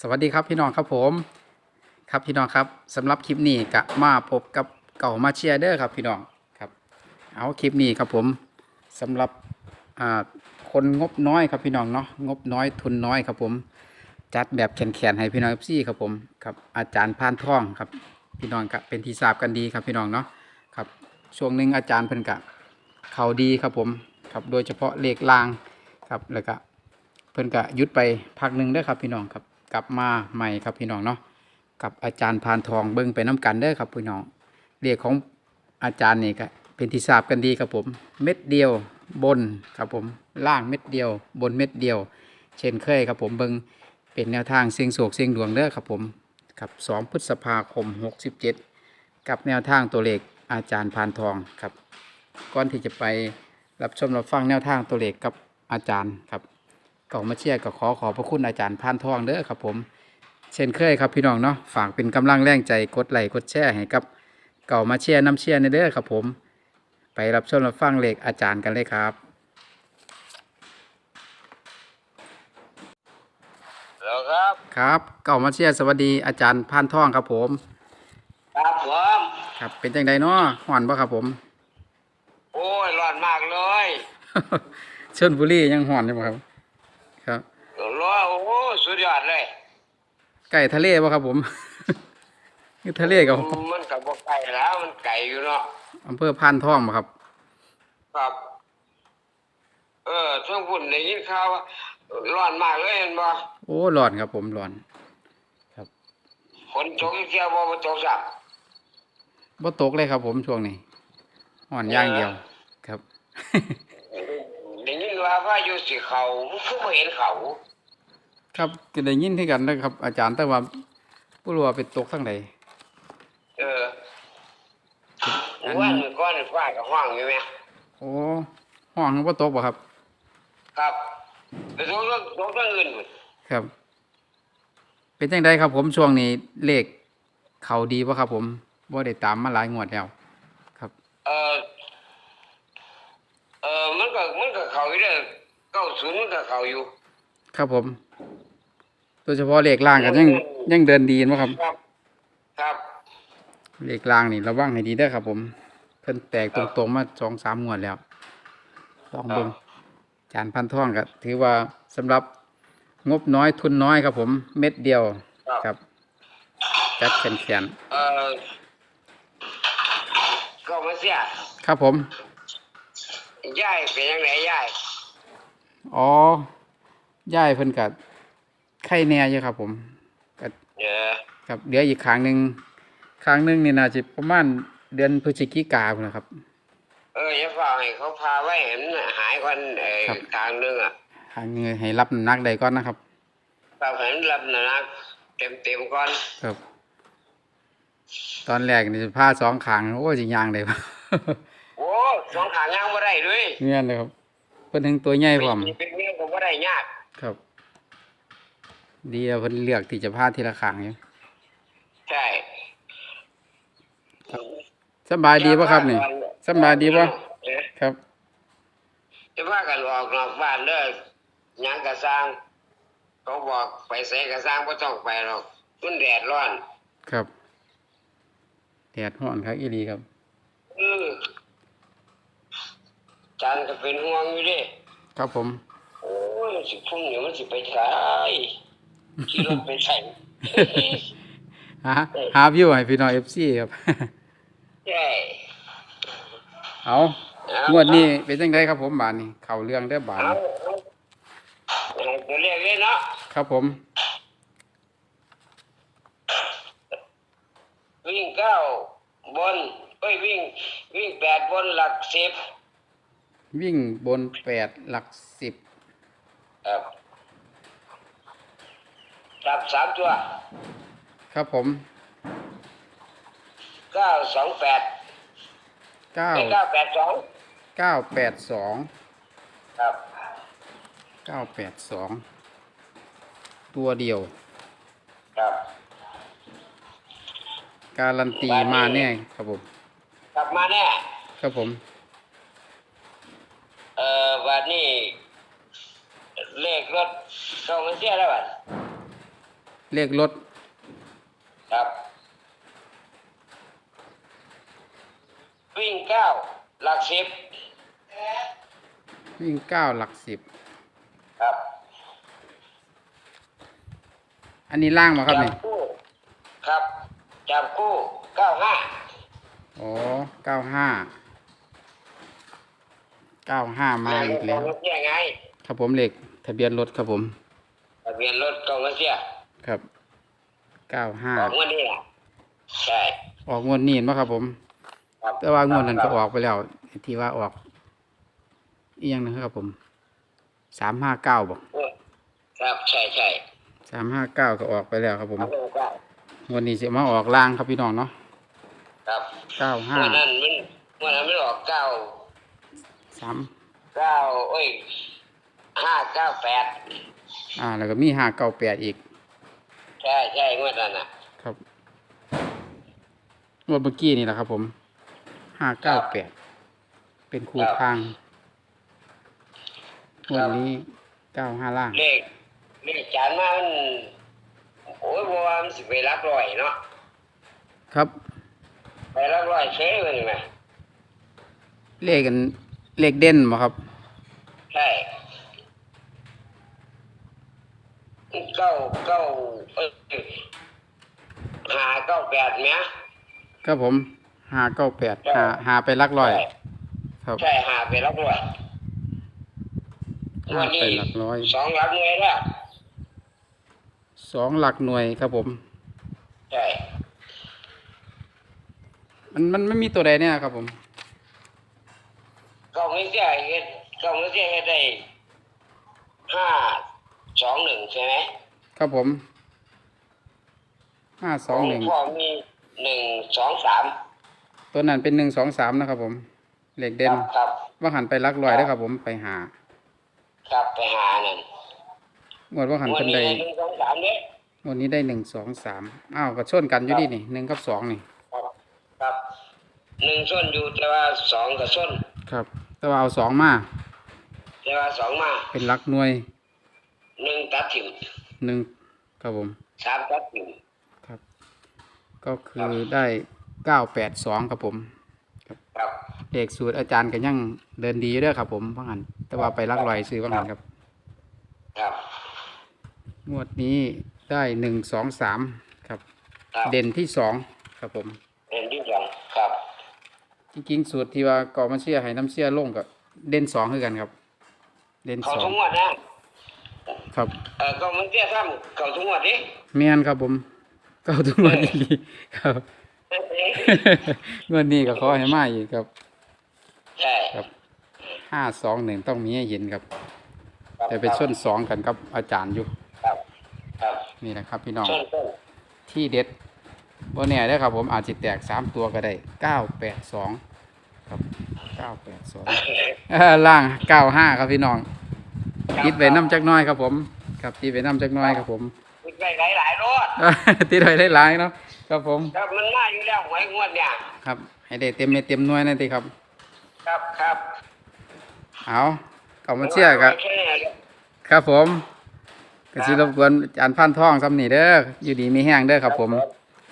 สวัสดีครับพี่น้องครับผมครับพี่น้องครับสำหรับคลิปนี้กะมาพบกับเก่ามาเชียร์เด้อครับพี่น้องครับเอาคลิปนี้ครับผมสำหรับคนงบน้อยครับพี่น้องเนาะงบน้อยทุนน้อยครับผม จัดแบบแขนๆให้พี่น้องซี่ครับผมครับอาจารย์พานท่องครับพี่น้องครับเป็นที่ทราบกันดีครับพี่น้องเนาะครับช่วงหนึ่งอาจารย์เพิ่นกะเขาดีครับผมครับโดยเฉพาะเลขลางครับแล้วก็เพิ่นก็หยุดไปพักหนึ่งเด้ครับพี่น้องครับ กลับมาใหม่ครับพี่น้องเนาะกับอาจารย์พานทองเบิ่งไปน้กันเด้อครับพี่น้องเรียกของอาจารย์นี่ก็เป็นที่ทราบกันดีครับผม เม็ดเดียวบนครับผมล่างเม็ดเดียว บนเม็ดเดียว เช่นเคยครับผมเบิ่งเป็นแนวทางเสียงโศกเสียงดวงเด้อครับผมครับ2พฤษภาคม 67 กับแนวทางตัวเลขอาจารย์พานทองครับ ก่อนที่จะไปรับชมรับฟังแนวทางตัวเลขกับอาจารย์ครับ ก็มาเชียร์ก็ขอขอบพระคุณอาจารย์พานทองเด้อครับผม เช่นเคยครับพี่น้องเนาะฝากเป็นกำลังแรงใจกดไลค์กดแชร์ให้กับเก่ามาเชียร์น้ำเชียร์ในเด้อครับผม ไปรับชมรับฟังเลขอาจารย์กันเลยครับ แล้วครับ ครับ เก่ามาเชียร์สวัสดีอาจารย์พานทองครับผม ครับผมครับเป็นจังใดเนาะห่อนบ่ครับผม โอ้ยร้อนมากเลยเชิญบุรียังห่อนอยู่บ่ครับครับ ร้อนโอ้โหสุดยอดเลยใกล้ทะเลบ่ครับผมคือทะเลกับมันกับบ่ไก่แล้วมันไก่อยู่เนาะอำเภอพานทองบ่ครับ ครับ เออช่วงพุ่นได้ยินข่าวว่าร้อนมากเลยเห็นบ่โอ้ร้อนครับผมร้อนฝนตกเที่ยวบ่บ่ตกสักบ่ตกเลยครับผมช่วงนี้ห่อนอย่างเดียวครับได้ยินว่าพายุสิเข้ามันคือบ่เห็นเขา ครับก็ได้ยินที่กันนะครับ อาจารย์แต่ว่าบ่รู้ว่าไปตกทางใดเออวันก่อนฟ้าก็ห้องอยู่แม่โอ้ห้องบ่ตกบ่ครับ ครับไปตกตกทางอื่นพุ่นครับ เป็นจังไดครับ ผมช่วงนี้เลขเขาดีบ่ครับ ผมบ่ได้ตามมาหลายงวดแล้วครับ เออเออมันก็มันก็เข้าอยู่เด้อ90มันก็เข้าอยู่ ครับผมโด ยเฉพาะเลขล่างก็ยังยังเดินดีบ่ครับครับ ครับเลขล่างนี่ระวังให้ดีเด้อครับ ผมเพิ่นแตกตรงๆมา2-3งวดแล้วลองเบิ่งจานพันท่องก็ถือว่าสำหรับงบน้อยทุนน้อยครับ ผมเม็ดเดียวครับครับจัดแขนเออก็มาเสียๆครับผมยายเป็นยังไงยายอ๋อย่ายเพิ่นกั ไข่แหน่อยู่ครับ ผมก็เออครับเดี๋ยวอีกครั้งหนึ่งครั้งหนึ่งนี่น่าจะประมาณเดือนพฤศจิกาพุ่นนะครับ เอออย่าฝากให้เขาพาไว้เห็นหายคนเออครับทางหนึงอะครั้งหนึงให้รับน้ำหนักได้ก่อนนะครับฝากเห็นรับหนักเต็มเต็มๆก่อนครับ ตอนแรกนี่จะพาสองขางโอ้สิยางเลยโอ้สองขางย่างบ่ได้ด้วยเงี้ยเลยครับเพิ่นถึงตัวใหญ่พร้อมเป็นเมียก็บ่ได้ยากครับ ดีอะเพิ่นเลือกที่จะพาทีละขางอยู่ใช่สำบายดีป่ะครับนี่สำบายดีป่ะเออครับ จะพากันออกนอกบ้านเด้อหยังกะสร้างเขาบอกไปใส่กะสร้างบ่ต้องไปหรอกมันแดดร้อน ครับแดดร้อนครับอีหลีครับเออจันก็เป็นห่วงอยู่เดิครับผม โอ้ยมันสิพุ่งเนี่ยมันสิไปใช้ ขี่รถไปใช้หาหาวิวให้พี่น้อง FC ครับ ใช่เอาเอางวดนี้เป็นจังไดครับผมบานนี้ เข้าเรื่องได้อบานเอาเอาเอาตัวเลขเลยเนาะครับผม วิ่งเก้าบนเอ้ยวิ่ง วิ่งแปดบนหลักสิบวิ่งบนแปดหลักสิบครับ จับสามตัวครับผมเก้าสองแปดเก้าเก้าแปดสองเก้าแปดสองครับเก้าแปดสองตัวเดียว ครับ การันตีมาแน่ครับผมกลับมาแน่ครับผม เอ่อวันนี้เลขรถเข้ามาเสียแล้วบัด เลขรถครับ วิ่งเก้าหลักสิบวิ่งเก้าหลักสิบครับ อันนี้ล่างมาครับจันี่คู่ครับจับคู่เก้าห้าอ๋อเก้าห้าเก้าห้ามาอีกแล้วเสียไง ครับผมเลขทะเบียนรถครับผม ทะเบียนรถกองเสีย ครับเก้าห้าของวันนี้ล่ะใช่ ออกงวดนี้เห็นไหมครับผม ครับแต่ว่างวดนั้นก็ออกไปแล้ว ที่ว่าออกอีกอย่างหนึงครับผมสามห้าเก้าบอกครับใช่ใช่สามห้าเก้าก็ออกไปแล้วครับผมครับเก้างวดนี้จะมาออกล่างครับพี่น้องเนาะครับเก้าห้าเมื่อนั้นมันเมื่อนั้นมันออกเก้าสามเก้าเอ้ยห้าเก้าแปดอ่า แล้วก็มีห้าเก้าแปดอีก ใช่ใช่เมื่อนั้นน่ะ ครับงวดเมื่อกี้นี่แหละครับ ผมห้าเก้าแปดเป็นคู่ทางงวดนี้เก้าห้าล่างเลขเลขจานมามันโอ้ยบัวามันสิไปรับร้อยเนาะครับ ไปรับร้อยเฉยเลยนะเลขกันเลขเด่นบ่ครับ ใช่ เก้าเก้าเอ้ยหาเก้าแปดเนี้ยครับผมห้าเก้าแปดหาหาไปลักร้อย ครับใช่หาไปรับร้อยห้าวันไปนี้หลักร้อยสองรับเงินแล้วสองหลักหน่วยครับผมใช่มันมันไม่มีตัวใดเนี่ยครับผมเก้าไม่เสียเฮ็ดเก้าไม่เสียเฮ็ดได้ห้า สองหนึ่งใช่ไหมครับผมห้าสองหนึ่งพ่อมีหนึ่งสองสามตัวนั้นเป็นหนึ่งสองสามนะครับผมเลขคเด่นรับครับว่าหันไปลักร้อยได้อครับ ผมไปหา ครับไปหานั่นงวดว่าหันวัเป็นนี้ใดได้หนึ่งสองสามเด้งวดนี้ได้หนึ่งสองสามอ้าวก็ชนกันอยู่ดีนี่หนึ่งกับสองนี่ครับครับหนึ่งส้นอยู่แต่ว่าสองกับส้นครับ แต่ว่าเอาสองมาแต่ว่าสองมาเป็นลักหน่วย หนึ่งตัดถิ่มหนึ่งครับผมสามตัดถิ่มครับ ก็คือได้เก้าแปดสองครับผมครับเลขสูตรอาจารย์ก็ยังเดินดีอยู่เด้อครับ ผมว่าหันแต่ว่าไปลักลอยซื้อว่าหันครับ ครับงวดนี้ได้หนึ่งสองสามครับครับเด่นที่สองครับผมเรียนที่สองครับจริงๆสูตรที่ว่าก่อมาเชียให้น้ำเชียลงกับเด่นสองคือกันครับ เด่นเขาสอทุงกงวดนะ ครับเออก็มันเตี้ยซ้ำเขาทุกงวดดิเมียนครับผม เก้าทุกงวดดีครับงวดนี้ก็ขอให้มาอีกครับใช่ครับห้าสองหนึ่งต้องมีให้เห็นครับครับแต่ไปชนสองกันครับอาจารย์อยู่ครับครับนี่นะครับพี่น้องส้นส้นที่เด็ดบนเนี่ยได้อครับผมอาจจะแตกสามตัวก็ได้เก้าแปดสองครับเก้าแปดสองล่างเก้าห้าครับพี่น้อง ติดไว้น้ำจักหน้อยครับผม ครับติดไว้น้ำจักหน้อยครับผมมีไปหลายหลายๆรถติดไว้หลายๆเนาะครับผม ครับมันมาอยู่แล้วหวยงวดเนี่ย ครับ ให้ได้เต็มในเต็มหน่วยนั่นทีครับครับครับเอาเก่ามาเชื่อครับแค่นี้ครับผมกสิรบกวนอาจารย์พันท่องซ้ำนี่เด้ออยู่ดีมีแห้งเด้อครับผม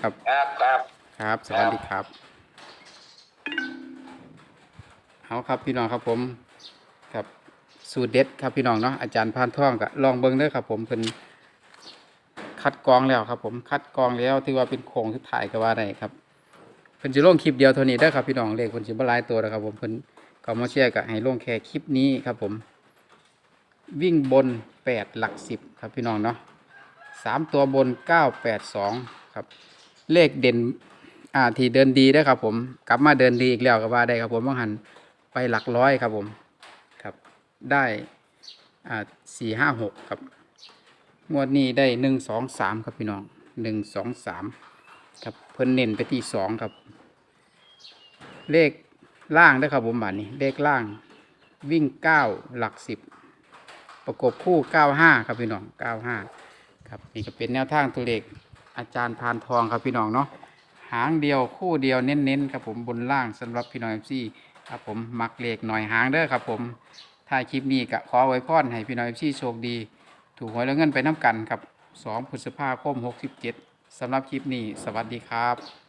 ครับ ครับครับครับ สวัสดีครับ เอาครับพี่น้องครับผม ครับ สูตรเด็ดครับพี่น้องเนาะอาจารย์พานท่องก็ลองเบิ้งเด้อครับ ผมเพิ่นคัดกรองแล้วครับ ผมคัดกรองแล้วถือว่าเป็นโครงสุดท้ายก็ว่าได้ครับเพิ่นสิลงคลิปเดียวเท่านี้เด้อครับพี่น้องเลขเพิ่นสิบ่หลายตัวนะครับ ผมเพิ่นก็มาแชร์ก็ให้ลงแค่คลิปนี้ครับ ผม วิ่งบนแปดหลักสิบครับพี่น้องเนาะสามตัวบนเก้าแปดสองครับ เลขเด่นอ่าที่เดินดีได้ครับ ผมกลับมาเดินดีอีกแล้วก็ว่าได้ครับ ผมว่าหันไปหลักร้อยครับผม ได้อ่าสี่ห้าหกครับงวดนี้ได้หนึ่งสองสามครับพี่น้องหนึ่งสองสามครับเพิ่นเน้นไปที่สองครับ เลขล่างได้ครับผมบัดนี้เลขล่างวิ่งเก้าหลักสิบประกบคู่เก้าห้าครับพี่น้องเก้าห้าครับนี่ก็เป็นแนวทางตัวเลขอาจารย์พานทองครับพี่น้องเนาะหางเดียวคู่เดียวเน้นๆครับผมบนล่างสำหรับพี่น้องเอฟซีครับผมมักเลขหน่อยหางเด้อครับผม ถ้าคลิปนี้ก็ขอไว้พรให้พี่น้องเอฟซีโชคดี ถูกหวยแล้วเงินไปน้ำกันครับ 2พฤษภาคม 67สำหรับคลิปนี้ สวัสดีครับ